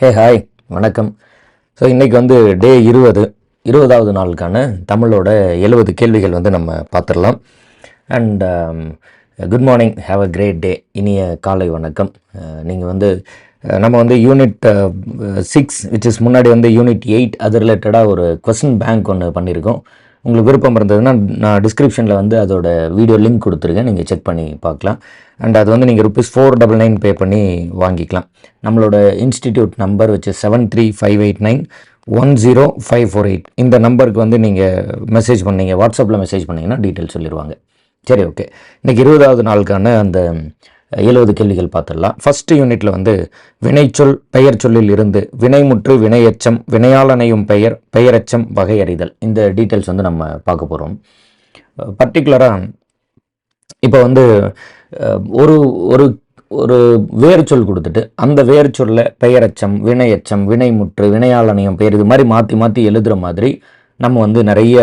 Hey hi வணக்கம். So இன்றைக்கி வந்து டே இருபது. இருபதாவது நாளுக்கான தமிழோட எழுபது கேள்விகள் வந்து நம்ம பார்த்துடலாம். And good morning have a great day இனிய காலை வணக்கம். Uh, நீங்கள் வந்து uh, நம்ம வந்து யூனிட் சிக்ஸ் விச் இஸ் முன்னாடி வந்து யூனிட் எயிட் அது ரிலேட்டடாக ஒரு கொஸ்டின் பேங்க் ஒன்று பண்ணியிருக்கோம். உங்களுக்கு விருப்பம் இருந்ததுன்னா நான் டிஸ்கிரிப்ஷனில் வந்து அதோட வீடியோ லிங்க் கொடுத்துருக்கேன். நீங்கள் செக் பண்ணி பார்க்கலாம். அண்ட் அது வந்து நீங்கள் rupees four double nine pay பண்ணி வாங்கிக்கலாம். நம்மளோட இன்ஸ்டிடியூட் நம்பர் வச்சு seven three five eight nine one zero five four eight இந்த நம்பருக்கு வந்து நீங்கள் மெசேஜ் பண்ணீங்க. வாட்ஸ்அப்பில் மெசேஜ் பண்ணிங்கன்னா டீட்டெயில் சொல்லிடுவாங்க சரி ஓகே இன்றைக்கி இருபதாவது நாளுக்கான அந்த எழுபது கேள்விகள் பார்த்துடலாம். ஃபர்ஸ்ட் யூனிட்ல வந்து வினைச்சொல் பெயர் சொல்லில் இருந்து வினைமுற்று வினையச்சம் வினையாளனையும் பெயர் பெயரச்சம் வகையறிதல் இந்த டீட்டெயில்ஸ் வந்து நம்ம பார்க்க போகிறோம் பர்டிகுலராக இப்போ வந்து ஒரு ஒரு ஒரு ஒரு வேர்ச்சொல் கொடுத்துட்டு அந்த வேர்ச்சொல்லை பெயரச்சம் வினையச்சம் வினைமுற்று வினையாளனையும் பெயர் இது மாதிரி மாற்றி மாற்றி எழுதுகிற மாதிரி நம்ம வந்து நிறைய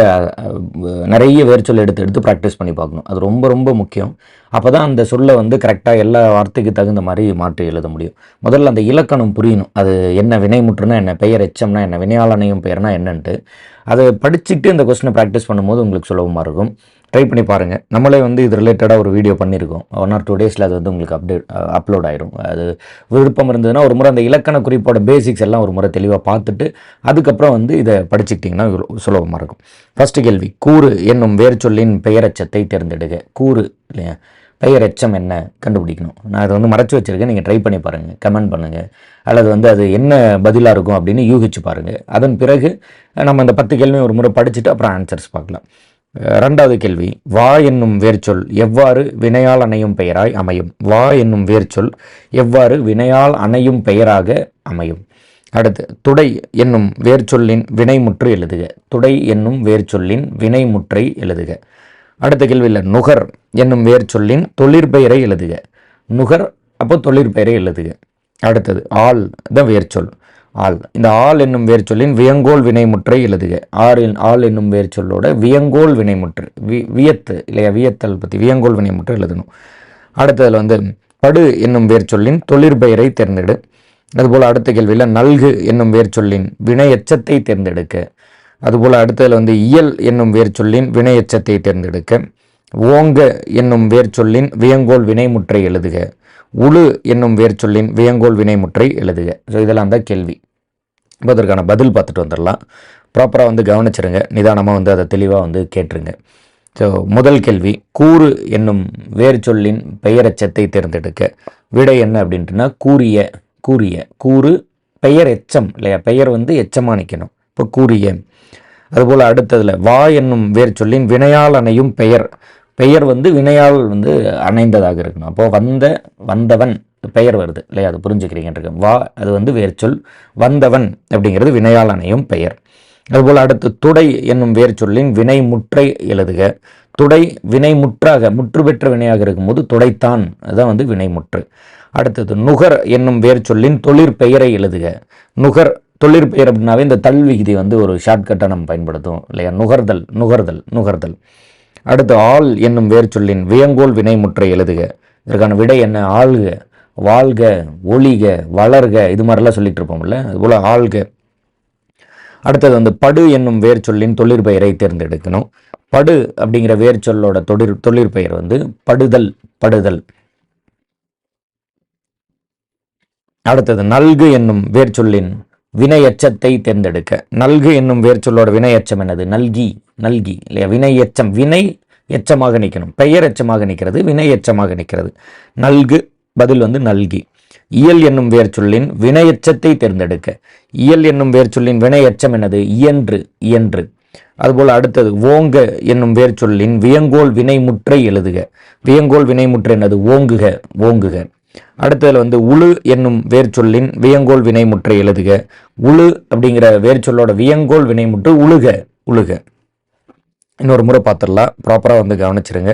நிறைய வேர்ச்சொல் எடுத்து எடுத்து ப்ராக்டிஸ் பண்ணி பார்க்கணும். அது ரொம்ப ரொம்ப முக்கியம். அப்போ தான் அந்த சொல்லை வந்து கரெக்டாக எல்லா வார்த்தைக்கு தகுந்த மாதிரி மாற்றி எழுத முடியும். முதல்ல அந்த இலக்கணம் புரியணும். அது என்ன வினைமுற்றுனா என்ன பெயர் எச்சம்னா என்ன வினையாளனையும் பெயர்னா என்னன்ட்டு. அதை படிச்சுட்டு இந்த கொஸ்டினை ப்ராக்டிஸ் பண்ணும்போது உங்களுக்கு சுலபமாக இருக்கும். ட்ரை பண்ணி பாருங்கள் நம்மளே வந்து இது ரிலேட்டடாக ஒரு வீடியோ பண்ணியிருக்கோம் ஒன் ஆர் டூ டேஸில் அது வந்து உங்களுக்கு அப்டேட் அப்லோட் ஆயிரும். அது விருப்பம் இருந்ததுன்னா ஒரு முறை அந்த இலக்கண குறிப்போட பேசிக்ஸ் எல்லாம் ஒரு முறை தெளிவாக பார்த்துட்டு அதுக்கப்புறம் வந்து இதை படிச்சுக்கிட்டிங்கன்னா சுலபமாக இருக்கும். ஃபர்ஸ்ட் கேள்வி கூறு என்னும் வேர்ச்சொல்லின் பெயரச்சத்தை தேர்ந்தெடுக்க கூறு இல்லையா? பெயர் எச்சம் என்ன? கண்டுபிடிக்கணும். நான் அதை வந்து மறைச்சி வச்சிருக்கேன். நீங்கள் ட்ரை பண்ணி பாருங்கள் கமெண்ட் பண்ணுங்கள் அல்லது வந்து அது என்ன பதிலாக இருக்கும் அப்படின்னு யூகிச்சு பாருங்கள் அதன் பிறகு நம்ம இந்த பத்து கேள்வியும் ஒரு முறை படிச்சுட்டு அப்புறம் ஆன்சர்ஸ் பார்க்கலாம். ரெண்டாவது கேள்வி. வா என்னும் வேர்ச்சொல் எவ்வாறு வினையால் அணையும் பெயராய் அமையும்? வா என்னும் வேர்ச்சொல் எவ்வாறு வினையால் அணையும் பெயராக அமையும்? அடுத்து துடை என்னும் வேர்ச்சொல்லின் வினைமுற்று எழுதுக. துடை என்னும் வேர்ச்சொல்லின் வினைமுற்றை எழுதுக. அடுத்த கேள்வியில் நுகர் என்னும் வேர்ச்சொல்லின் தொழிற்பெயரை எழுதுக. நுகர் அப்போ தொழிற்பெயரை எழுதுக. அடுத்தது ஆள் தான் வேர்ச்சொல். ஆள். இந்த ஆள் என்னும் வேர்ச்சொல்லின் வியங்கோல் வினைமுற்றை எழுதுக. ஆறு ஆள் என்னும் வேர்ச்சொல்லோட வியங்கோல் வினைமுற்று வி வியத்து இல்லையா வியத்தல் பற்றி வியங்கோல் வினைமுற்று எழுதணும். அடுத்ததில் வந்து படு என்னும் வேர்ச்சொல்லின் தொழிற்பெயரை தேர்ந்தெடு. அதுபோல் அடுத்த கேள்வியில் நல்கு என்னும் வேர்ச்சொல்லின் வினை எச்சத்தை தேர்ந்தெடுக்க. அதுபோல் அடுத்ததில் வந்து இயல் என்னும் வேர்ச்சொல்லின் வினை எச்சத்தை தேர்ந்தெடுக்க. ஓங்க என்னும் வேர் சொல்லின் வியங்கோல் வினைமுற்றை எழுதுக. உழு என்னும் வேர்ச்சொல்லின் வியங்கோல் வினைமுற்றை எழுதுக. ஸோ இதெல்லாம் தான் கேள்வி. இப்போ அதற்கான பதில் பார்த்துட்டு வந்துடலாம். ப்ராப்பராக வந்து கவனிச்சிருங்க. நிதானமாக வந்து அதை தெளிவாக வந்து கேட்டுருங்க. ஸோ முதல் கேள்வி கூறு என்னும் வேர்ச்சொல்லின் பெயரெச்சத்தை தேர்ந்தெடுக்க. விடை என்ன அப்படின்ட்டுனா கூறிய கூறிய. கூறு பெயர் எச்சம் இல்லையா? பெயர் வந்து எச்சமாக நிற்கணும் இப்போ கூறிய. அதுபோல் அடுத்ததில் வா என்னும் வேர்ச்சொல்லின் வினையால் அணையும் பெயர். பெயர் வந்து வினையால் வந்து அணைந்ததாக இருக்கணும். அப்போது வந்த வந்தவன் பெயர் வருது இல்லையா? அது புரிஞ்சுக்கிறீங்கன்றது. வா அது வந்து வேர்ச்சொல் வந்தவன் அப்படிங்கிறது வினையாளனையும் அணையும் பெயர். அதுபோல் அடுத்து துடை என்னும் வேர்ச்சொல்லின் வினை முற்றை எழுதுக. துடை வினை முற்றாக முற்று பெற்ற வினையாக இருக்கும்போது துடைத்தான். அதுதான் வந்து வினைமுற்று அடுத்தது நுகர் என்னும் வேர்ச்சொல்லின் தொழிற்பெயரை எழுதுக. நுகர் தொழிற்பெயர் அப்படின்னாவே இந்த தல் விகுதி வந்து ஒரு ஷார்ட்கட்டாக நம்ம பயன்படுத்தும் இல்லையா? நுகர்தல் நுகர்தல் நுகர்தல். அடுத்து ஆள் என்னும் வேர்ச்சொல்லின் வியங்கோல் வினைமுற்றை எழுதுக. இதற்கான விடை என்ன? ஆளுக. வாழ்க ஒளிக வளர்க இது மாதிரிலாம் சொல்லிட்டு இருப்போம்ல அதுபோல் ஆள்க. அடுத்தது வந்து படு என்னும் வேர்ச்சொல்லின் தொழிற்பெயரை தேர்ந்தெடுக்கணும். படு அப்படிங்கிற வேர்ச்சொல்லோட தொழிற் தொழிற்பெயர் வந்து படுதல் படுதல். அடுத்தது நல்கு என்னும் வேர்ச்சொல்லின் சொல்லின் வினையச்சத்தை தேர்ந்தெடுக்க. நல்கு என்னும் வேர்ச்சொல்லோட சொல்லோட வினையச்சம் என்னது? நல்கி நல்கி இல்லையா? வினையச்சம் வினை எச்சமாக நிற்கணும் பெயர் எச்சமாக நிற்கிறது வினை எச்சமாக நிற்கிறது நல்கு பதில் வந்து நல்கி. இயல் என்னும் வேர்ச்சொல்லின் சொல்லின் வினையச்சத்தை தேர்ந்தெடுக்க. இயல் என்னும் வேர்ச்சொல்லின் சொல்லின் வினையச்சம் என்னது? இயன்று இயன்று. அதுபோல் அடுத்தது ஓங்க என்னும் வேர்ச்சொல்லின் வியங்கோல் வினைமுற்றை எழுதுக. வியங்கோல் வினைமுற்று என்னது? ஓங்குக ஓங்குக. அடுத்ததுல வந்து உழு என்னும் வேர்ச்சொல்லின் வியங்கோல் வினைமுற்றை எழுதுக. உழு அப்படிங்கிற வேர்ச்சொல்லோட வியங்கோல் வினைமுற்று உழுக உழுக. இன்னொரு முறை பார்த்துடலாம். ப்ராப்பராக வந்து கவனிச்சிருங்க.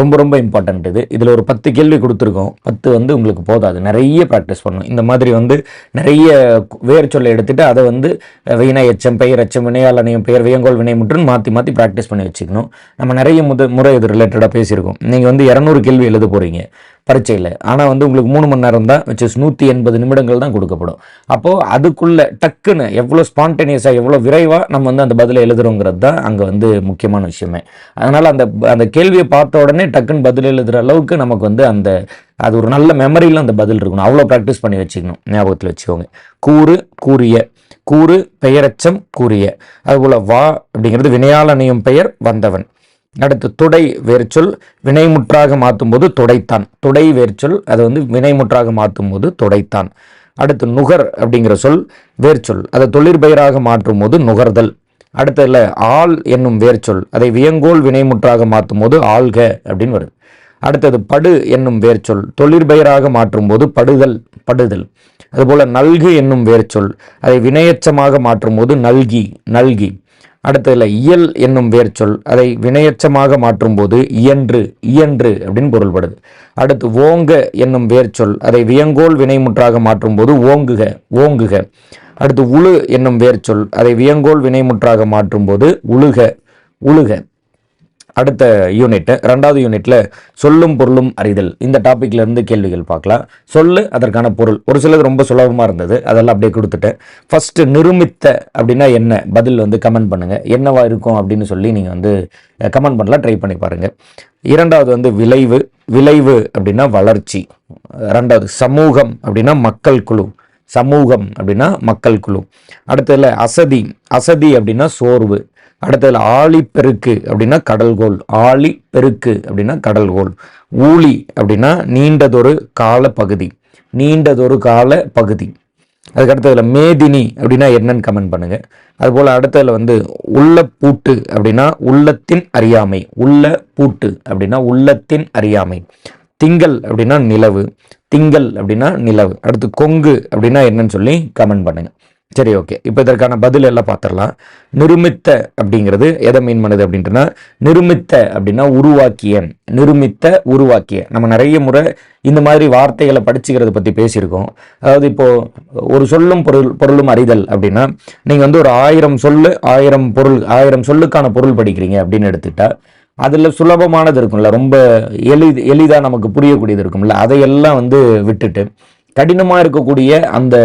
ரொம்ப ரொம்ப இம்பார்ட்டண்ட் இது. இதில் ஒரு பத்து கேள்வி கொடுத்துருக்கோம். பத்து வந்து உங்களுக்கு போதாது. நிறைய ப்ராக்டிஸ் பண்ணணும். இந்த மாதிரி வந்து நிறைய வேர் சொல்லை எடுத்துகிட்டு அதை வந்து வீணை எச்சம் பெயர் எச்சம் வினையால் அணையும் பெயர் வியங்கோல் வினை முற்றுன்னு மாற்றி மாற்றி ப்ராக்டிஸ் பண்ணி வச்சுக்கணும். நம்ம நிறைய முத முறை இது ரிலேட்டடாக பேசியிருக்கோம். நீங்கள் வந்து இரநூறு கேள்வி எழுத போகிறீங்க பரீட்சையில் ஆனால் வந்து உங்களுக்கு மூணு மணி நேரம் தான் வச்சு நூற்றி எண்பது நிமிடங்கள் தான் கொடுக்கப்படும். அப்போது அதுக்குள்ளே டக்குன்னு எவ்வளோ ஸ்பான்டேனியஸாக எவ்வளோ விரைவாக நம்ம வந்து அந்த பதிலை எழுதுறோங்கிறது தான் அங்கே வந்து முக்கியமான விஷயமே. அதனால் அந்த அந்த கேள்வியை பார்த்த உடனே டக்குன்னு பதில் எழுதுகிற அளவுக்கு நமக்கு வந்து அந்த அது ஒரு நல்ல மெமரியில் அந்த பதில் இருக்கணும். அவ்வளோ ப்ராக்டிஸ் பண்ணி வச்சுக்கணும். ஞாபகத்தில் வச்சுக்கோங்க. கூறு கூறிய. கூறு பெயரச்சம் கூறிய. அதுபோல் வா அப்படிங்கிறது வினையாளனையும் பெயர் வந்தவன். அடுத்து துடை வேர்ச்சொல் வினைமுற்றாக மாற்றும் போது துடைத்தான். துடை வேர்ச்சொல் அதை வந்து வினைமுற்றாக மாற்றும் போது துடைத்தான். அடுத்து நுகர் அப்படிங்கிற சொல் வேர்ச்சொல் அதை தொழிற்பெயராக மாற்றும் போது நுகர்தல். அடுத்ததில் ஆள் என்னும் வேர்ச்சொல் அதை வியங்கோல் வினைமுற்றாக மாற்றும் போது ஆள்க அப்படின்னு வருது. அடுத்தது படு என்னும் வேர்ச்சொல் தொழிற்பெயராக மாற்றும் போது படுதல் படுதல். அதுபோல் நல்கு என்னும் வேர்ச்சொல் அதை வினையச்சமாக மாற்றும் போது நல்கி நல்கி. அடுத்ததில் இயல் என்னும் வேர்ச்சொல் அதை வினையச்சமாக மாற்றும் போது இயன்று இயன்று அப்படின்னு பொருள்படுது. அடுத்து ஓங்க என்னும் வேர்ச்சொல் அதை வியங்கோல் வினைமுற்றாக மாற்றும்போது ஓங்குக ஓங்குக. அடுத்து உழு என்னும் வேர்ச்சொல் அதை வியங்கோல் வினைமுற்றாக மாற்றும்போது உழுக உழுக. அடுத்த யூனிட் ரெண்டாவது யூனிட்ல சொல்லும் பொருளும் அறிதல். இந்த டாபிக்ல இருந்து கேள்விகள் பார்க்கலாம். சொல்லு அதற்கான பொருள். ஒரு சிலது ரொம்ப சுலபமா இருந்தது. அதெல்லாம் அப்படியே கொடுத்துட்டேன். ஃபர்ஸ்ட் நிருமித்த அப்படின்னா என்ன? பதில் வந்து கமெண்ட் பண்ணுங்க. என்னவா இருக்கும் அப்படின்னு சொல்லி நீங்க வந்து கமெண்ட் பண்ணலாம். ட்ரை பண்ணி பாருங்க. இரண்டாவது வந்து விளைவு. விளைவு அப்படின்னா வளர்ச்சி. ரெண்டாவது சமூகம் அப்படின்னா மக்கள் குழு. சமூகம் அப்படின்னா மக்கள் குழு. அடுத்ததுல அசதி. அசதி அப்படின்னா சோர்வு. அடுத்ததுல ஆழிப்பெருக்கு அப்படின்னா கடல்கோள். ஆழி பெருக்கு அப்படின்னா கடல்கோள். ஊழி அப்படின்னா நீண்டதொரு கால பகுதி நீண்டதொரு கால பகுதி அதுக்கு அடுத்ததுல மேதினி அப்படின்னா என்னன்னு கமெண்ட் பண்ணுங்க. அதுபோல் அடுத்ததுல வந்து உள்ள பூட்டு அப்படின்னா உள்ளத்தின் அறியாமை. உள்ள பூட்டு அப்படின்னா உள்ளத்தின் அறியாமை. திங்கள் அப்படின்னா நிலவு. திங்கள் அப்படின்னா நிலவு. அடுத்து கொங்கு அப்படின்னா என்னன்னு சொல்லி கமெண்ட் பண்ணுங்க. சரி ஓகே இப்போ இதற்கான பதில் எல்லாம் பார்த்துடலாம். நிருமித்த அப்படிங்கிறது எதை மீன் பண்ணுது அப்படின்ட்டுனா நிருமித்த அப்படின்னா உருவாக்கிய நிருமித்த உருவாக்கிய. நம்ம நிறைய முறை இந்த மாதிரி வார்த்தைகளை படிச்சுக்கிறத பற்றி பேசியிருக்கோம். அதாவது இப்போது ஒரு சொல்லும் பொருள் பொருளும் அறிதல் அப்படின்னா நீங்கள் வந்து ஒரு ஆயிரம் சொல்லு ஆயிரம் பொருள் ஆயிரம் சொல்லுக்கான பொருள் படிக்கிறீங்க அப்படின்னு எடுத்துக்கிட்டா அதில் சுலபமானது இருக்கும்ல. ரொம்ப எளிது எளிதாக நமக்கு புரியக்கூடியது இருக்கும்ல. அதையெல்லாம் வந்து விட்டுட்டு கடினமாக இருக்கக்கூடிய அந்த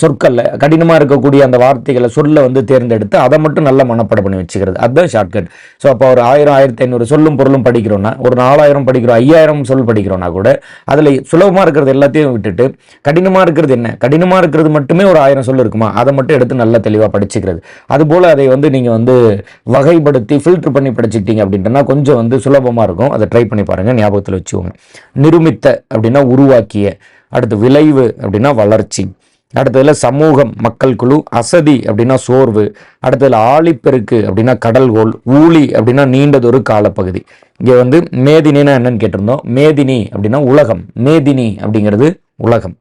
சொற்களில் கடினமாக இருக்கக்கூடிய அந்த வார்த்தைகளை சொல்ல வந்து தேர்ந்தெடுத்து அதை மட்டும் நல்லா மனப்பாடம் பண்ணி வச்சுக்கிறது. அதுதான் ஷார்ட்கட் ஸோ அப்போ ஒரு ஆயிரம் ஆயிரத்தி ஐநூறு சொல்லும் பொருளும் படிக்கிறோன்னா ஒரு நாலாயிரம் படிக்கிறோம் ஐயாயிரம் சொல் படிக்கிறோன்னா கூட அதில் சுலபமாக இருக்கிறது எல்லாத்தையும் விட்டுட்டு கடினமாக இருக்கிறது என்ன? கடினமாக இருக்கிறது மட்டுமே ஒரு ஆயிரம் சொல் இருக்குமா? அதை மட்டும் எடுத்து நல்லா தெளிவாக படிச்சுக்கிறது. அதுபோல் அதை வந்து நீங்கள் வந்து வகைப்படுத்தி ஃபில்டர் பண்ணி படிச்சுக்கிட்டீங்க அப்படின்ட்டுனா கொஞ்சம் வந்து சுலபமாக இருக்கும். அதை ட்ரை பண்ணி பாருங்கள் ஞாபகத்தில் வச்சுக்கோங்க. நிருமித்த அப்படின்னா உருவாக்கிய அடுத்து விளைவு அப்படின்னா வளர்ச்சி. அடுத்ததில் சமூகம் மக்கள் குழு அசதி அப்படின்னா சோர்வு. அடுத்ததில் ஆழிப்பெருக்கு அப்படின்னா கடல்கோள் ஊழி அப்படின்னா நீண்டதொரு காலப்பகுதி. இங்கே வந்து மேதினின்னா என்னன்னு கேட்டிருந்தோம். மேதினி அப்படின்னா உலகம். மேதினி அப்படிங்கிறது உலகம்.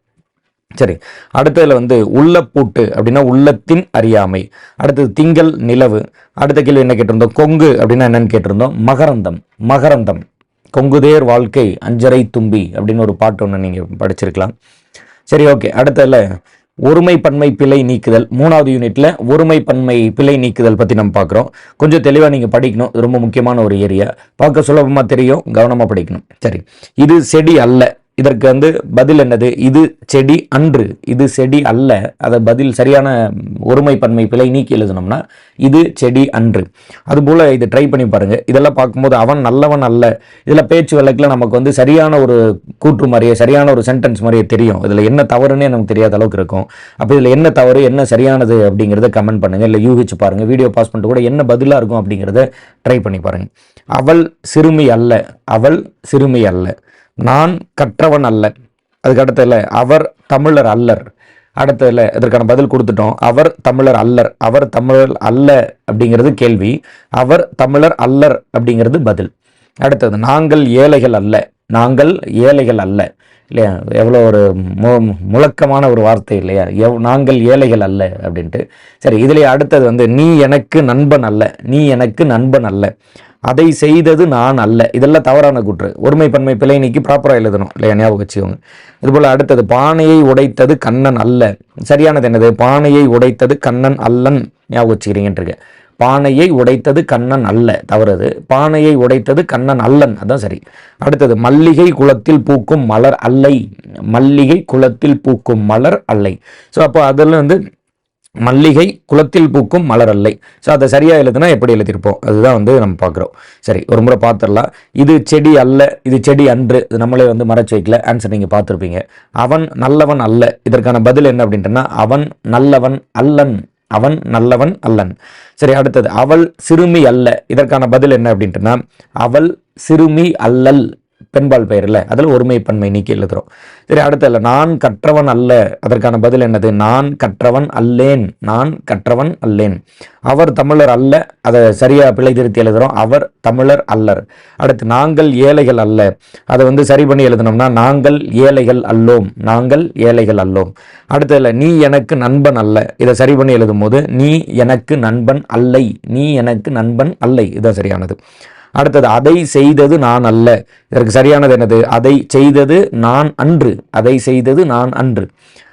சரி. அடுத்ததில் வந்து உள்ளப்பூட்டு அப்படின்னா உள்ளத்தின் அறியாமை. அடுத்தது திங்கள் நிலவு. அடுத்த கேள்வி என்ன கேட்டிருந்தோம்? கொங்கு அப்படின்னா என்னன்னு கேட்டிருந்தோம்? மகரந்தம். மகரந்தம். கொங்குதேர் வாழ்க்கை அஞ்சரை தும்பி அப்படின்னு ஒரு பாட்டு ஒன்று நீங்கள் படிச்சிருக்கலாம். சரி ஓகே. அடுத்ததில் ஒருமை பன்மை பிழை நீக்குதல். மூணாவது யூனிட்ல ஒருமை பன்மை பிழை நீக்குதல் பற்றி நம்ம பார்க்குறோம். கொஞ்சம் தெளிவாக நீங்கள் படிக்கணும். இது ரொம்ப முக்கியமான ஒரு ஏரியா பார்க்க சுலபமாக தெரியும். கவனமாக படிக்கணும். சரி. இது செடி அல்ல. இதற்கு வந்து பதில் என்னது? இது செடி அன்று. இது செடி அல்ல. அதை பதில் சரியான ஒருமை பன்மை பிழை நீக்கி எழுதணும்னா இது செடி அன்று. அதுபோல் இது ட்ரை பண்ணி பாருங்கள் இதெல்லாம் பார்க்கும்போது அவன் நல்லவன் அல்ல. இதில் பேச்சு வழக்கில் நமக்கு வந்து சரியான ஒரு கூற்று மாதிரியே சரியான ஒரு சென்டென்ஸ் மாதிரியே தெரியும். இதில் என்ன தவறுன்னே நமக்கு தெரியாத அளவுக்கு இருக்கும். அப்போ இதில் என்ன தவறு என்ன சரியானது அப்படிங்கிறத கமெண்ட் பண்ணுங்க. இல்லை யூகிச்சு பாருங்கள் வீடியோ பாஸ் பண்ணிட்டு கூட என்ன பதிலாக இருக்கும் அப்படிங்கிறத ட்ரை பண்ணி பாருங்க. அவள் சிறுமி அல்ல. அவள் சிறுமி அல்ல. நான் கற்றவன் அல்ல அதுக்கு அடுத்ததில் அவர் தமிழர் அல்லர். அடுத்ததில் இதற்கான பதில் கொடுத்துட்டோம். அவர் தமிழர் அல்லர். அவர் தமிழர் அல்ல அப்படிங்கிறது கேள்வி. அவர் தமிழர் அல்லர் அப்படிங்கிறது பதில். அடுத்தது நாங்கள் ஏழைகள் அல்ல. நாங்கள் ஏழைகள் அல்ல. இல்லையா? எவ்வளோ ஒரு மு முழக்கமான ஒரு வார்த்தை இல்லையா? எவ் நாங்கள் ஏழைகள் அல்ல அப்படின்ட்டு. சரி இதுலேயே அடுத்தது வந்து நீ எனக்கு நண்பன் அல்ல. நீ எனக்கு நண்பன் அல்ல. அதை செய்தது நான் அல்ல. இதெல்லாம் தவறான குற்று. ஒருமை பன்மை பிழை நீக்கி ப்ராப்பராக எழுதணும். இல்லையா? ஞாபகம் வச்சுக்கோங்க. இதுபோல் அடுத்தது பானையை உடைத்தது கண்ணன் அல்ல. சரியானது என்னது? பானையை உடைத்தது கண்ணன் அல்லன். ஞாபகம் வச்சுக்கிறீங்கன்ட்டு பானையை உடைத்தது கண்ணன் அல்ல. தவறுது. பானையை உடைத்தது கண்ணன் அல்லன். அதான் சரி. அடுத்தது மல்லிகை குளத்தில் பூக்கும் மலர் அல்லை. மல்லிகை குளத்தில் பூக்கும் மலர் அல்லை. ஸோ அப்போ அதில் வந்து மல்லிகை குளத்தில் பூக்கும் மலர் அல்லை ஸோ அதை சரியாக எழுதுனா எப்படி எழுதியிருப்போம்? அதுதான் வந்து நம்ம பார்க்குறோம். சரி ஒரு முறை பார்த்துடலாம். இது செடி அல்ல இது செடி அன்று இது நம்மளே வந்து மறைச்சு வைக்கல. ஆன்சர் நீங்கள் பார்த்துருப்பீங்க. அவன் நல்லவன் அல்ல. இதற்கான பதில் என்ன அப்படின்ட்டுனா அவன் நல்லவன் அல்லன். அவன் நல்லவன் அல்லன். சரி அடுத்தது அவள் சிறுமி அல்ல. இதற்கான பதில் என்ன அப்படின்ட்டுனா அவள் சிறுமி அல்லல். பெண்பால் பெயர் இல்லை அதில் ஒருமை பன்மை நீக்கி எழுதுகிறோம். சரி அடுத்தது நான் கற்றவன் அல்ல. அதற்கான பதில் என்னது? நான் கற்றவன் அல்லேன். நான் கற்றவன் அல்லேன். அவர் தமிழர் அல்ல. அதை சரியாக பிழை திருத்தி எழுதுகிறோம். அவர் தமிழர் அல்லர். அடுத்து நாங்கள் ஏழைகள் அல்ல. அதை வந்து சரி பண்ணி எழுதணும்னா நாங்கள் ஏழைகள் அல்லோம். நாங்கள் ஏழைகள் அல்லோம். அடுத்ததுல நீ எனக்கு நண்பன் அல்ல. இதை சரி பண்ணி எழுதும் போது நீ எனக்கு நண்பன் அல்லை. நீ எனக்கு நண்பன் அல்லை. இதுதான் சரியானது. அடுத்தது அதை செய்தது நான் அல்ல. இதற்கு சரியானது என்னது? அதை செய்தது நான் அன்று. அதை செய்தது நான் அன்று.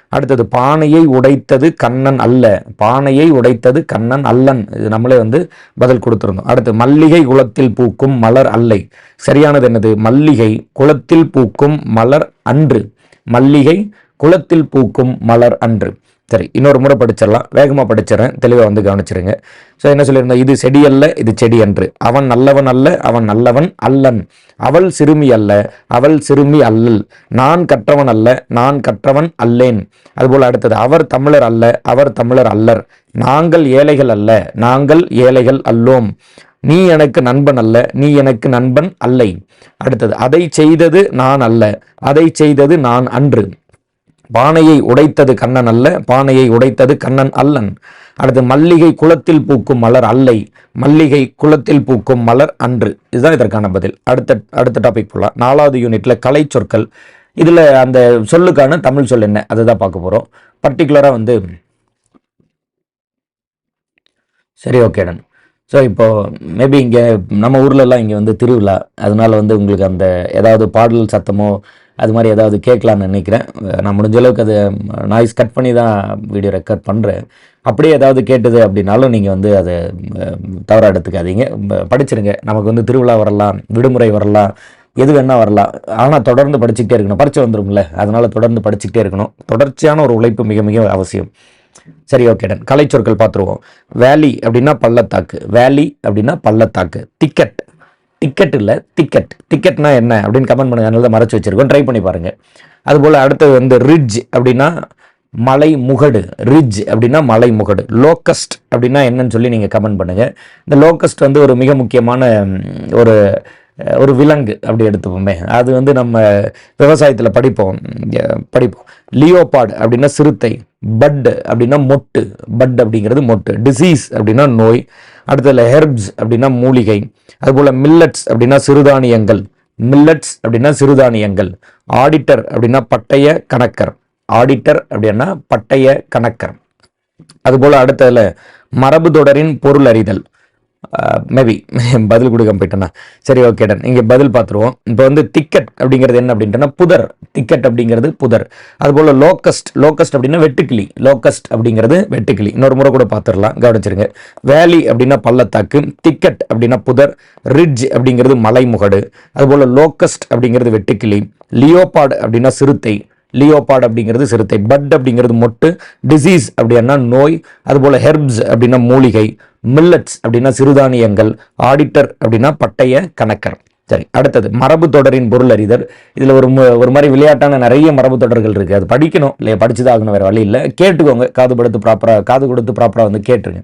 அடுத்தது பானையை உடைத்தது கண்ணன் அல்ல. பானையை உடைத்தது கண்ணன் அல்லன். இது நம்மளே வந்து பதில் கொடுத்துருந்தோம். அடுத்து மல்லிகை குளத்தில் பூக்கும் மலர் அல்லை. சரியானது என்னது? மல்லிகை குளத்தில் பூக்கும் மலர் அன்று. மல்லிகை குளத்தில் பூக்கும் மலர் அன்று. சரி இன்னொரு முறை படிச்சிடலாம். வேகமாக படிச்சிடறேன். தெளிவாக வந்து கவனிச்சிருங்க. ஸோ என்ன சொல்லியிருந்தேன் இது செடி அல்ல இது செடி அன்று அவன் நல்லவன் அல்ல அவன் நல்லவன் அல்லன். அவள் சிறுமி அல்ல அவள் சிறுமி அல்லல். நான் கற்றவன் அல்ல நான் கற்றவன் அல்லேன். அதுபோல் அடுத்தது அவர் தமிழர் அல்ல அவர் தமிழர் அல்லர். நாங்கள் ஏழைகள் அல்ல நாங்கள் ஏழைகள் அல்லோம். நீ எனக்கு நண்பன் அல்ல நீ எனக்கு நண்பன் அல்லை. அடுத்தது அதை செய்தது நான் அல்ல அதை செய்தது நான் அன்று. பானையை உடைத்தது கண்ணன் அல்ல பானையை உடைத்தது கண்ணன் அல்லன். அடுத்து மல்லிகை குளத்தில் பூக்கும் மலர் அல்லை மல்லிகை குளத்தில் பூக்கும் மலர் அன்று. இதுதான் இதற்கான பதில். அடுத்த அடுத்த டாபிக் போகலாம் நாலாவது யூனிட்ல கலை சொற்கள். இதில் அந்த சொல்லுக்கான தமிழ் சொல் என்ன? அதுதான் பார்க்க போகிறோம் பர்டிகுலராக வந்து சரி ஓகே டன் ஸோ இப்போது மேபி இங்கே நம்ம ஊர்லலாம் இங்கே வந்து திருவிழா. அதனால வந்து உங்களுக்கு அந்த ஏதாவது பாடல் சத்தமோ அது மாதிரி ஏதாவது கேட்கலான்னு நினைக்கிறேன். நான் முடிஞ்ச அளவுக்கு அதை நாய்ஸ் கட் பண்ணி தான் வீடியோ ரெக்கார்ட் பண்ணுறேன் அப்படியே ஏதாவது கேட்டது அப்படின்னாலும் நீங்கள் வந்து அதை தவறாக எடுத்துக்காதீங்க. படிச்சிருங்க. நமக்கு வந்து திருவிழா வரலாம் விடுமுறை வரலாம் எது வேணால் வரலாம். ஆனால் தொடர்ந்து படிச்சுக்கிட்டே இருக்கணும். பரிச்சை வந்துரும்ல. அதனால் தொடர்ந்து படிச்சுக்கிட்டே இருக்கணும். தொடர்ச்சியான ஒரு உழைப்பு மிக மிக அவசியம். சரி ஓகே டன் கலைச்சொற்கள் பார்த்துருவோம். வேலி அப்படின்னா பள்ளத்தாக்கு. வேலி அப்படின்னா பள்ளத்தாக்கு. டிக்கெட் டிக்கெட் இல்லை டிக்கெட் டிக்கெட்னா என்ன அப்படின்னு கமெண்ட் பண்ணுங்க. அதனால தான் மறைச்சு வச்சிருக்கோம். ட்ரை பண்ணி பாருங்க. அதுபோல் அடுத்தது வந்து ரிட்ஜ் அப்படின்னா மலை முகடு. ரிட்ஜ் அப்படின்னா மலை முகடு. லோக்கஸ்ட் அப்படின்னா என்னன்னு சொல்லி நீங்கள் கமெண்ட் பண்ணுங்க. இந்த லோக்கஸ்ட் வந்து ஒரு மிக முக்கியமான ஒரு ஒரு விலங்கு அப்படி எடுத்துப்போமே. அது வந்து நம்ம விவசாயத்தில் படிப்போம். படிப்போம். லியோபாட் அப்படின்னா சிறுத்தை பட் அப்படின்னா மொட்டு பட் அப்படிங்கிறது மொட்டு. டிசீஸ் அப்படின்னா நோய் அடுத்ததுல ஹெர்ப்ஸ் அப்படின்னா மூலிகை அதுபோல் மில்லட்ஸ் அப்படின்னா சிறுதானியங்கள். மில்லட்ஸ் அப்படின்னா சிறுதானியங்கள். ஆடிட்டர் அப்படின்னா பட்டய கணக்கர். ஆடிட்டர் அப்படின்னா பட்டய கணக்கர். அதுபோல் அடுத்ததுல மரபு தொடரின் பொருள் அறிதல் மேபி பதில் கொடுக்க போயிட்டேன்னா. சரி ஓகே டன் இங்கே பதில் பார்த்துருவோம். இப்போ வந்து திக்கெட் அப்படிங்கிறது என்ன அப்படின்ட்டுனா புதர். திக்கெட் அப்படிங்கிறது புதர். அதுபோல் லோக்கஸ்ட் லோக்கஸ்ட் அப்படின்னா வெட்டுக்கிளி. லோக்கஸ்ட் அப்படிங்கிறது வெட்டுக்கிளி. இன்னொரு முறை கூட பார்த்துடலாம். கவனிச்சிருங்க. வேலி அப்படின்னா பள்ளத்தாக்கு. திக்கெட் அப்படின்னா புதர். ரிட்ஜ் அப்படிங்கிறது மலைமுகடு. அதுபோல் லோக்கஸ்ட் அப்படிங்கிறது வெட்டுக்கிளி. லியோபாடு அப்படின்னா சிறுத்தை. லியோபாட் அப்படிங்கிறது சிறுத்தை பட் அப்படிங்கிறது மொட்டு டிசீஸ் அப்படின்னா நோய் அதுபோல் ஹெர்ப்ஸ் அப்படின்னா மூலிகை மில்லட்ஸ் அப்படின்னா சிறுதானியங்கள் ஆடிட்டர் அப்படின்னா பட்டய கணக்கர். சரி அடுத்தது மரபு தொடரின் பொருள் அறிதல். இதில் ஒரு ஒரு மாதிரி விளையாட்டான நிறைய மரபு தொடர்கள் இருக்குது அது படிக்கணும் இல்லையா? படிச்சுதான் ஆகணும் வேறு வழி இல்லை. கேட்டுக்கோங்க காது படுத்து ப்ராப்பராக காது கொடுத்து ப்ராப்பராக வந்து கேட்டுருங்க.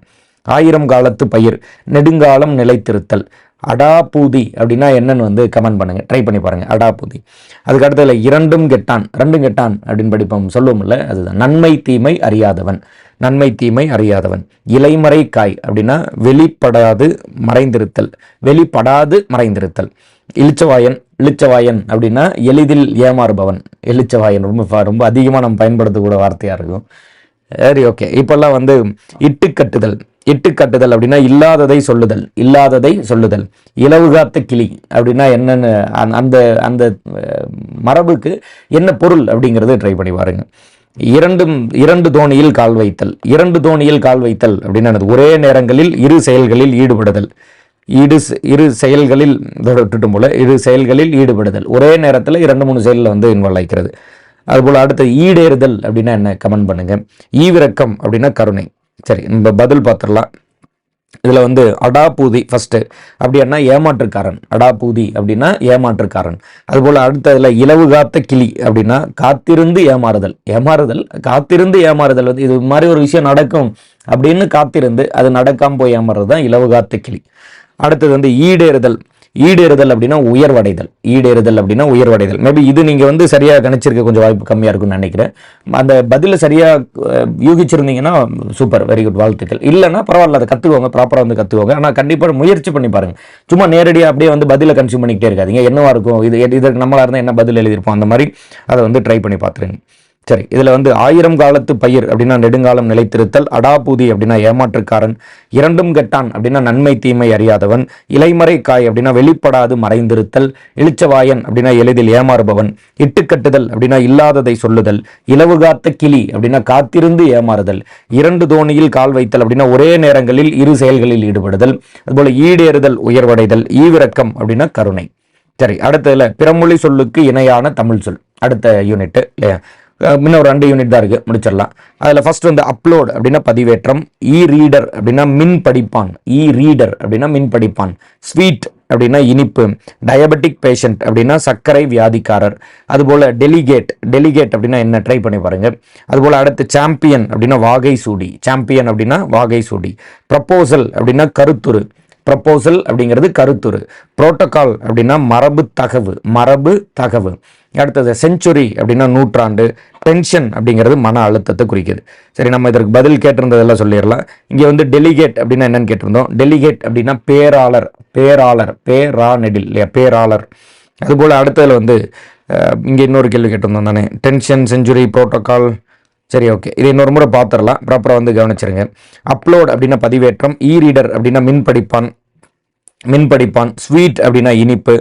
ஆயிரம் காலத்து பயிர் நெடுங்காலம் நிலைத்திருத்தல். அடாபூதி அப்படின்னா என்னன்னு வந்து கமெண்ட் பண்ணுங்க. ட்ரை பண்ணி பாருங்க. அடாபூதி. அதுக்கு இல்லை இரண்டும் கெட்டான். ரெண்டும் கெட்டான் அப்படின்னு படிப்போம். சொல்லுவோம்ல அதுதான். நன்மை தீமை அறியாதவன். நன்மை தீமை அறியாதவன். இலைமறை காய் அப்படின்னா வெளிப்படாது மறைந்திருத்தல். வெளிப்படாது மறைந்திருத்தல். இளிச்சவாயன் இளிச்சவாயன் அப்படின்னா எளிதில் ஏமாறுபவன். எழுச்சவாயன் ரொம்ப ரொம்ப அதிகமாக நம்ம பயன்படுத்தக்கூட வார்த்தையாக இருக்கும். சரி ஓகே இப்போல்லாம் வந்து இட்டுக்கட்டுதல் இட்டுக்கட்டுதல் அப்படின்னா இல்லாததை சொல்லுதல். இல்லாததை சொல்லுதல். இலவுகாத்த கிளி அப்படின்னா என்னென்னு அந்த- அந்த அந்த மரபுக்கு என்ன பொருள் அப்படிங்கிறது ட்ரை பண்ணி பாருங்க. இரண்டும் இரண்டு தோணியில் கால் வைத்தல். இரண்டு தோணியில் கால் வைத்தல் அப்படின்னா ஒரே நேரங்களில் இரு செயல்களில் ஈடுபடுதல். ஈடு செ- இரு செயல்களில் விட்டுட்டும் போல இரு செயல்களில் ஈடுபடுதல். ஒரே நேரத்தில் இரண்டு மூணு செயலில் வந்து இன்வால்வ் ஆகிக்கிறது அதுபோல் அடுத்து ஈடேறுதல் அப்படின்னா என்ன? கமெண்ட் பண்ணுங்க. ஈவிரக்கம் அப்படின்னா கருணை. சரி நம்ம பதில் பார்த்துடலாம். இதில் வந்து அடாபூதி ஃபஸ்ட்டு அப்படின்னா ஏமாற்றுக்காரன். அடாபூதி அப்படின்னா ஏமாற்றுக்காரன். அதுபோல் அடுத்ததுல இலவு காத்த கிளி அப்படின்னா காத்திருந்து ஏமாறுதல். ஏமாறுதல் காத்திருந்து ஏமாறுதல் வந்து இது மாதிரி ஒரு விஷயம் நடக்கும் அப்படின்னு காத்திருந்து அது நடக்காமல் போய் ஏமாறுறது தான் இலவு காத்த கிளி. அடுத்தது வந்து ஈடேறுதல். ஈடேறுதல் அப்படின்னா உயர்வடைதல். ஈடேறுதல் அப்படின்னா உயர்வடைதல். மேபி இது நீங்கள் வந்து சரியாக கணிச்சிருக்க கொஞ்சம் வாய்ப்பு கம்மியாக இருக்கும்னு நினைக்கிறேன். அந்த பதிலை சரியாக யூகிச்சிருந்தீங்கன்னா சூப்பர் வெரி குட் வாழ்த்துக்கள். இல்லைன்னா பரவாயில்ல அதை கற்றுக்கோங்க ப்ராப்பராக வந்து கற்றுக்கோங்க ஆனால் கண்டிப்பாக முயற்சி பண்ணி பாருங்க. சும்மா நேரடியாக அப்படியே வந்து பதிலை கன்சியூம் பண்ணிக்கிட்டே இருக்காதீங்க. என்னவாக இருக்கும்? இது இதற்கு நம்மளாக இருந்தால் என்ன பதில் எழுதியிருப்போம்? அந்த மாதிரி அதை வந்து ட்ரை பண்ணி பார்த்துருங்க சரி இதில் வந்து ஆயிரம் காலத்து பயிர் அப்படின்னா நெடுங்காலம் நிலைத்திருத்தல் அடாபூதி அப்படின்னா ஏமாற்றுக்காரன் இரண்டும் கெட்டான் அப்படின்னா நன்மை தீமை அறியாதவன் இலைமறை காய் அப்படின்னா வெளிப்படாது மறைந்திருத்தல் இளிச்சவாயன் அப்படின்னா எளிதில் ஏமாறுபவன் இட்டுக்கட்டுதல் அப்படின்னா இல்லாததை சொல்லுதல் இலவு காத்த கிளி அப்படின்னா காத்திருந்து ஏமாறுதல் இரண்டு தோணியில் கால் வைத்தல் அப்படின்னா ஒரே நேரங்களில் இரு செயல்களில் ஈடுபடுதல் அதுபோல ஈடேறுதல் உயர்வடைதல் ஈவிரக்கம் அப்படின்னா கருணை. சரி அடுத்ததுல பிறமொழி சொல்லுக்கு இணையான தமிழ் சொல். அடுத்த யூனிட் இல்லையா? இன்னும் ஒரு ரெண்டு யூனிட் தான் இருக்கு. முடிச்சிடலாம். அதில் ஃபர்ஸ்ட் வந்து அப்லோட் அப்படின்னா பதிவேற்றம் இ ரீடர் அப்படின்னா மின் படிப்பான் இ ரீடர் அப்படின்னா மின் படிப்பான் ஸ்வீட் அப்படின்னா இனிப்பு. டயபெட்டிக் பேஷண்ட் அப்படின்னா சர்க்கரை வியாதிக்காரர். அதுபோல் டெலிகேட் டெலிகேட் அப்படின்னா என்ன? ட்ரை பண்ணி பாருங்க. அதுபோல் அடுத்து சாம்பியன் அப்படின்னா வாகை சூடி. சாம்பியன் அப்படின்னா வாகை சூடி. ப்ரப்போசல் அப்படின்னா கருத்துரு. ப்ரப்போசல் அப்படிங்கிறது கருத்துரு. புரோட்டோகால் அப்படின்னா மரபு தகவு மரபு தகவு. அடுத்தது செஞ்சுரி அப்படின்னா நூற்றாண்டு. டென்ஷன் அப்படிங்கிறது மன அழுத்தத்தை குறிக்குது. சரி நம்ம இதற்கு பதில் கேட்டிருந்ததெல்லாம் சொல்லிடலாம். இங்கே வந்து டெலிகேட் அப்படின்னா என்னன்னு கேட்டிருந்தோம். டெலிகேட் அப்படின்னா பேராளர் பேராளர் பேரா நெடில் இல்லையா பேராளர். அதுபோல் அடுத்ததில் வந்து இங்கே இன்னொரு கேள்வி கேட்டிருந்தோம் தானே. டென்ஷன் செஞ்சுரி புரோட்டோகால் சரி ஓகே இது இன்னொரு முறை பார்த்துடலாம். ப்ராப்பராக வந்து கவனிச்சிருங்க. அப்லோட் அப்படின்னா பதிவேற்றம் இ ரீடர் அப்படின்னா மின் படிப்பான் மின் படிப்பான் ஸ்வீட் அப்படின்னா இனிப்பு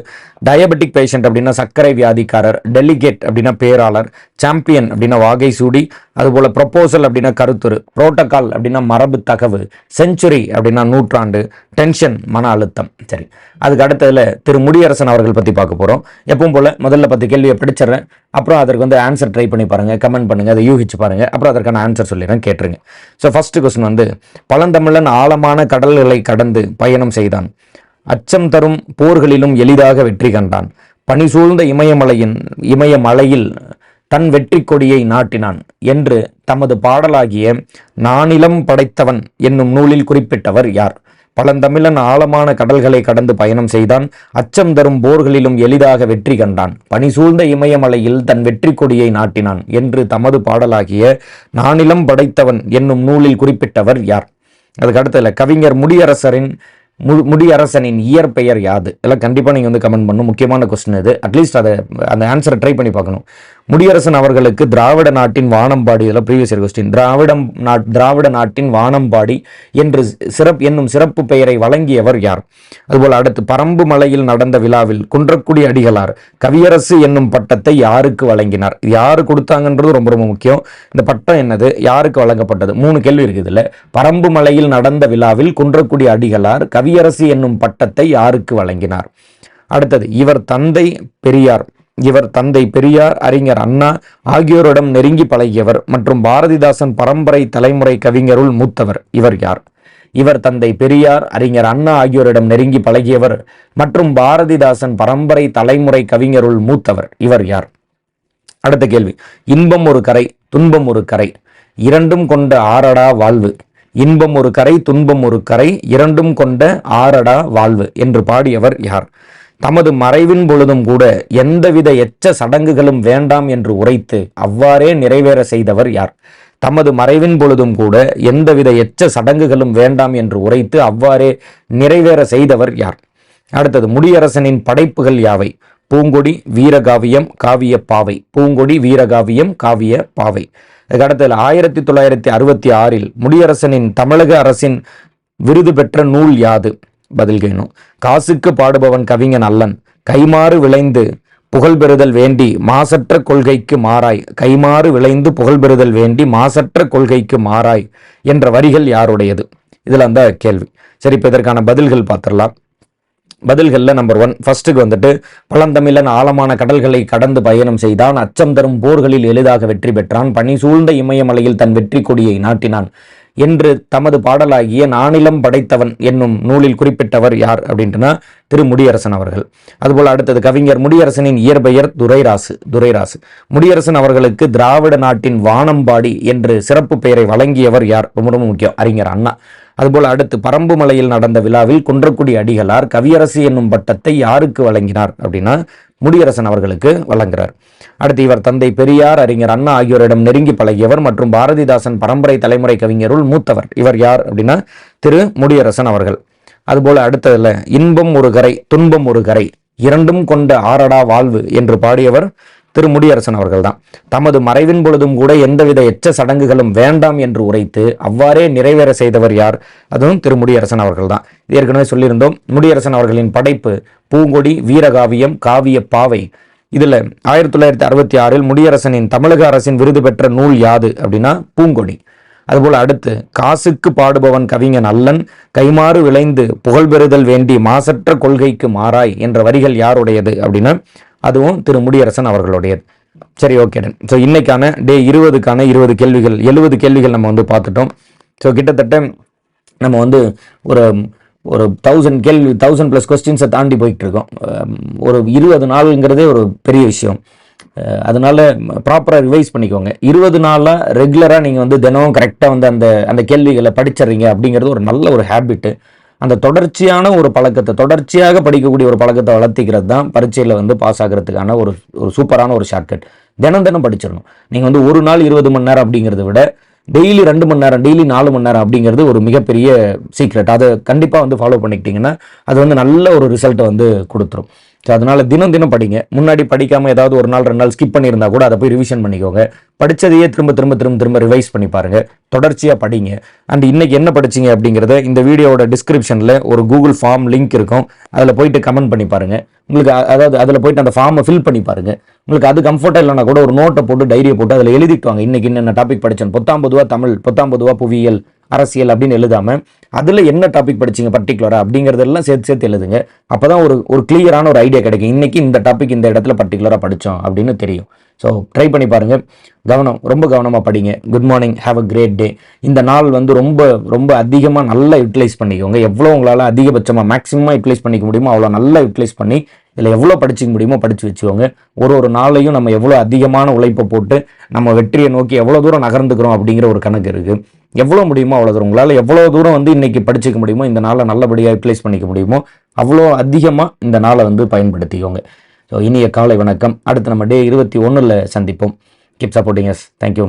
டயபெட்டிக் பேஷண்ட் அப்படின்னா சர்க்கரை வியாதிக்காரர் டெலிகேட் அப்படின்னா பேராளர் சாம்பியன் அப்படின்னா வாகை சூடி அதுபோல் ப்ரொப்போசல் அப்படின்னா கருத்துரு புரோட்டோகால் அப்படின்னா மரபு தகவு செஞ்சுரி அப்படின்னா நூற்றாண்டு டென்ஷன் மன அழுத்தம். சரி அதுக்கு அடுத்ததில் திரு முடியரசன் அவர்கள் பற்றி பார்க்க போகிறோம் எப்பவும் போல் முதல்ல பத்து கேள்வியை பிடிச்சிடுறேன். அப்புறம் அதற்கு வந்து ஆன்சர் ட்ரை பண்ணி பாருங்கள் கமெண்ட் பண்ணுங்கள் அதை யூகிச்சு பாருங்கள் அப்புறம் அதற்கான ஆன்சர் சொல்லிடுறேன் கேட்டுருங்க. ஸோ ஃபர்ஸ்ட் கொஸ்டின் வந்து பழந்தமிழன் ஆழமான கடல்களை கடந்து பயணம் செய்தான். அச்சம் தரும் போர்களிலும் எளிதாக வெற்றி கண்டான். பனி சூழ்ந்த இமயமலையின் இமயமலையில் தன் வெற்றி கொடியை நாட்டினான் என்று தமது பாடலாகிய நானிலம் படைத்தவன் என்னும் நூலில் குறிப்பிட்டவர் யார். பழந்தமிழன் ஆழமான கடல்களை கடந்து பயணம் செய்தான். அச்சம் தரும் போர்களிலும் எளிதாக வெற்றி கண்டான். பனி சூழ்ந்த இமயமலையில் தன் வெற்றி கொடியை நாட்டினான் என்று தமது பாடலாகிய நானிலம் படைத்தவன் என்னும் நூலில் குறிப்பிட்டவர் யார். அதுக்கு அடுத்ததுல கவிஞர் முடியரசரின் மு முடியரசனின் இயற்பெயர் யாது? இதெல்லாம் கண்டிப்பாக நீங்கள் வந்து கமெண்ட் பண்ணணும். முக்கியமான கொஸ்டின் இது. அட்லீஸ்ட் அதை அந்த ஆன்சரை ட்ரை பண்ணி பார்க்கணும். முடியரசன் அவர்களுக்கு திராவிட நாட்டின் வானம்பாடி இதில் ப்ரீவியஸ் இயர் கொஸ்டின் திராவிடம் நாட் திராவிட நாட்டின் வானம்பாடி என்று சிறப்பு என்னும் சிறப்பு பெயரை வழங்கியவர் யார்? அதுபோல் அடுத்து பரம்பு மலையில் நடந்த விழாவில் குன்றக்குடி அடிகளார் கவியரசு என்னும் பட்டத்தை யாருக்கு வழங்கினார்? யாரு கொடுத்தாங்கன்றது ரொம்ப ரொம்ப முக்கியம். இந்த பட்டம் என்னது? யாருக்கு வழங்கப்பட்டது? மூணு கேள்வி இருக்குது இல்லை பரம்பு மலையில் நடந்த விழாவில் குன்றக்குடி அடிகளார் கவியரசு என்னும் பட்டத்தை யாருக்கு வழங்கினார்? அடுத்தது இவர் தந்தை பெரியார். இவர் தந்தை பெரியார் அறிஞர் அண்ணா ஆகியோரிடம் நெருங்கி பழகியவர் மற்றும் பாரதிதாசன் பரம்பரை தலைமுறை கவிஞருள் மூத்தவர். இவர் யார்? இவர் தந்தை பெரியார் அறிஞர் அண்ணா ஆகியோரிடம் நெருங்கி பழகியவர் மற்றும் பாரதிதாசன் பரம்பரை தலைமுறை கவிஞருள் மூத்தவர். இவர் யார்? அடுத்த கேள்வி. இன்பம் ஒரு கரை துன்பம் ஒரு கரை இரண்டும் கொண்ட ஆரடா வாழ்வு. இன்பம் ஒரு கரை துன்பம் ஒரு கரை இரண்டும் கொண்ட ஆரடா வாழ்வு என்று பாடியவர் யார்? தமது மறைவின் பொழுதும் கூட எந்தவித எச்ச சடங்குகளும் வேண்டாம் என்று உரைத்து அவ்வாறே நிறைவேற செய்தவர் யார்? தமது மறைவின் பொழுதும் கூட எந்தவித எச்ச சடங்குகளும் வேண்டாம் என்று உரைத்து அவ்வாறே நிறைவேற செய்தவர் யார்? அடுத்தது முடியரசனின் படைப்புகள் யாவை? பூங்கொடி வீரகாவியம் காவிய பாவை. பூங்கொடி வீரகாவியம் காவிய பாவை. அதுக்கு அடுத்தது ஆயிரத்தி தொள்ளாயிரத்தி அறுபத்தி ஆறில் முடியரசனின் தமிழக அரசின் விருது பெற்ற நூல் யாது? பதில் கேணும். காசுக்கு பாடுபவன் கவிஞன் அல்லன். கைமாறு விளைந்து புகழ் பெறுதல் வேண்டி மாசற்ற கொள்கைக்கு மாறாய். கைமாறு விளைந்து புகழ் பெறுதல் வேண்டி மாசற்ற கொள்கைக்கு மாறாய் என்ற வரிகள் யாருடையது? இதில் அந்த கேள்வி. சரி இப்போ இதற்கான பதில்கள் பார்த்துடலாம். பதில்களில் நம்பர் ஒன் ஃபர்ஸ்ட்டுக்கு வந்துட்டு பழந்தமிழன் ஆழமான கடல்களை கடந்து பயணம் செய்தான் அச்சம் தரும் போர்களில் எளிதாக வெற்றி பெற்றான் பனி சூழ்ந்த இமயமலையில் தன் வெற்றி கொடியை நாட்டினான். என்று தமது பாடலாகிய நானிலம் படைத்தவன் என்னும் நூலில் குறிப்பிட்டவர் யார் அப்படின்ட்டுனா திரு முடியரசன் அவர்கள். அதுபோல் அடுத்தது கவிஞர் முடியரசனின் இயற்பெயர் துரைராசு துரைராசு. முடியரசன் அவர்களுக்கு திராவிட நாட்டின் வானம்பாடி என்று சிறப்பு பெயரை வழங்கியவர் யார்? ரொம்ப ரொம்ப முக்கியம். அறிஞர் அண்ணா. அதுபோல் அடுத்து பரம்பு மலையில் நடந்த விழாவில் குன்றக்குடி அடிகளார் கவியரசு என்னும் பட்டத்தை யாருக்கு வழங்கினார் அப்படின்னா முடியரசன் அவர்களுக்கு வழங்குகிறார் அடுத்து இவர் தந்தை பெரியார் அறிஞர் அண்ணா ஆகியோரிடம் நெருங்கி பழகியவர் மற்றும் பாரதிதாசன் பரம்பரை தலைமுறை கவிஞருள் மூத்தவர். இவர் யார் அப்படின்னா திரு முடியரசன் அவர்கள். அதுபோல அடுத்ததுல இன்பம் ஒரு கரை துன்பம் ஒரு கரை இரண்டும் கொண்ட ஆரடா வாழ்வு என்று பாடியவர் திரு முடியரசன் அவர்கள்தான். தமது மறைவின் பொழுதும் கூட எந்தவித எச்ச சடங்குகளும் வேண்டாம் என்று உரைத்து அவ்வாறே நிறைவேற செய்தவர் யார்? அதுவும் திரு முடியரசன் அவர்கள் தான் ஏற்கனவே சொல்லியிருந்தோம். முடியரசன் அவர்களின் படைப்பு பூங்கொடி வீரகாவியம் காவிய பாவை. இதுல ஆயிரத்தி தொள்ளாயிரத்தி அறுபத்தி ஆறில் முடியரசனின் தமிழக அரசின் விருது பெற்ற நூல் யாது அப்படின்னா பூங்கொடி. அதுபோல் அடுத்து காசுக்கு பாடுபவன் கவிஞன் அல்லன் கைமாறு விளைந்து புகழ் பெறுதல் வேண்டி மாசற்ற கொள்கைக்கு மாறாய் என்ற வரிகள் யாருடையது அப்படின்னா அதுவும் திரு முடியரசன் அவர்களுடையது. சரி ஓகே டன் ஸோ இன்னைக்கான டே இருபதுக்கான இருபது கேள்விகள் எழுபது கேள்விகள் நம்ம வந்து பார்த்துட்டோம். ஸோ கிட்டத்தட்ட நம்ம வந்து ஒரு ஒரு தௌசண்ட் கேள்வி தௌசண்ட் ப்ளஸ் கொஸ்டின்ஸை தாண்டி போயிட்டு இருக்கோம் ஒரு இருபது நாளுங்கிறதே ஒரு பெரிய விஷயம். அதனால ப்ராப்பராக ரிவைஸ் பண்ணிக்கோங்க. இருபது நாளாக ரெகுலராக நீங்கள் வந்து தினமும் கரெக்டாக வந்து அந்த அந்த கேள்விகளை படிச்சிடுறீங்க அப்படிங்கிறது ஒரு நல்ல ஒரு ஹேபிட்டு அந்த தொடர்ச்சியான ஒரு பழக்கத்தை தொடர்ச்சியாக படிக்கக்கூடிய ஒரு பழக்கத்தை வளர்த்திக்கிறது தான் பரீட்சையில் வந்து பாஸ் ஆகிறதுக்கான ஒரு ஒரு சூப்பரான ஒரு ஷார்ட்கட் தினம் தினம் படிச்சிடணும். நீங்கள் வந்து ஒரு நாள் இருபது மணி நேரம் அப்படிங்கிறத விட டெய்லி ரெண்டு மணி நேரம் டெய்லி நாலு மணி நேரம் அப்படிங்கிறது ஒரு மிகப்பெரிய சீக்ரெட் அதை கண்டிப்பாக வந்து ஃபாலோ பண்ணிக்கிட்டிங்கன்னா அது வந்து நல்ல ஒரு ரிசல்ட்டை வந்து கொடுத்துரும். ஸோ அதனால் தினம் தினம் படிங்க. முன்னாடி படிக்காமல் ஏதாவது ஒரு நாள் ரெண்டு நாள் ஸ்கிப் பண்ணியிருந்தா கூட அதை போய் ரிவிஷன் பண்ணிக்கோங்க. படித்ததையே திரும்ப திரும்ப திரும்ப திரும்ப ரிவைஸ் பண்ணி பாருங்கள் தொடர்ச்சியாக படிங்க. அண்ட் இன்னைக்கு என்ன படிச்சீங்க அப்படிங்கிறத இந்த வீடியோவோட டிஸ்கிரிப்ஷனில் ஒரு கூகுள் ஃபார்ம் லிங்க் இருக்கும். அதில் போயிட்டு கமெண்ட் பண்ணி பாருங்கள் உங்களுக்கு அதாவது அதில் போயிட்டு அந்த ஃபார்மை ஃபில் பண்ணி பாருங்கள் உங்களுக்கு அது கம்ஃபர்ட்டாக இல்லைனா கூட ஒரு நோட்டை போட்டு டைரியை போட்டு அதில் எழுதிட்டு வாங்க. இன்றைக்கி என்னென்ன டாபிக் படித்தேன் பொத்தாம் பொதுவாக தமிழ் பொத்தாம் புவியியல். அரசியல் அப்படின்னு எழுதாமல் அதில் என்ன டாபிக் படிச்சிங்க பர்டிகுலராக அப்படிங்கிறதெல்லாம் சேர்த்து சேர்த்து எழுதுங்க. அப்பதான் ஒரு ஒரு கிளியரான ஒரு ஐடியா கிடைக்கும். இன்றைக்கி இந்த டாபிக் இந்த இடத்துல பர்டிகுலராக படிச்சோம் அப்படின்னு தெரியும். ஸோ ட்ரை பண்ணி பாருங்கள் கவனம் ரொம்ப கவனமாக படிங்க. Good morning have a great day இந்த நாள் வந்து ரொம்ப ரொம்ப அதிகமாக நல்லா யூட்டிலைஸ் பண்ணிக்கோங்க. எவ்வளோ உங்களால் அதிகபட்சமாக மேக்ஸிமமாக யூட்டிலைஸ் பண்ணிக்க முடியுமோ அவ்வளோ நல்லா யூட்டிலைஸ் பண்ணி இதில் எவ்வளோ படிச்சிக்க முடியுமோ படித்து வச்சுக்கோங்க. ஒரு ஒரு நாளையும் நம்ம எவ்வளோ அதிகமான உழைப்பை போட்டு நம்ம வெற்றியை நோக்கி எவ்வளோ தூரம் நகர்ந்துக்கிறோம் அப்படிங்கிற ஒரு கணக்கு இருக்குது எவ்வளோ முடியுமோ அவ்வளோ தூரம் உங்களால் எவ்வளோ தூரம் வந்து இன்னைக்கு படிச்சுக்க முடியுமோ இந்த நாளை நல்லபடியாக யூட்டிலைஸ் பண்ணிக்க முடியுமோ அவ்வளோ அதிகமாக இந்த நாளை வந்து பயன்படுத்திக்கோங்க. ஸோ இனிய காலை வணக்கம். அடுத்து நம்ம டே இருபத்தி ஒன்றில் சந்திப்போம். Keep supporting yes thank you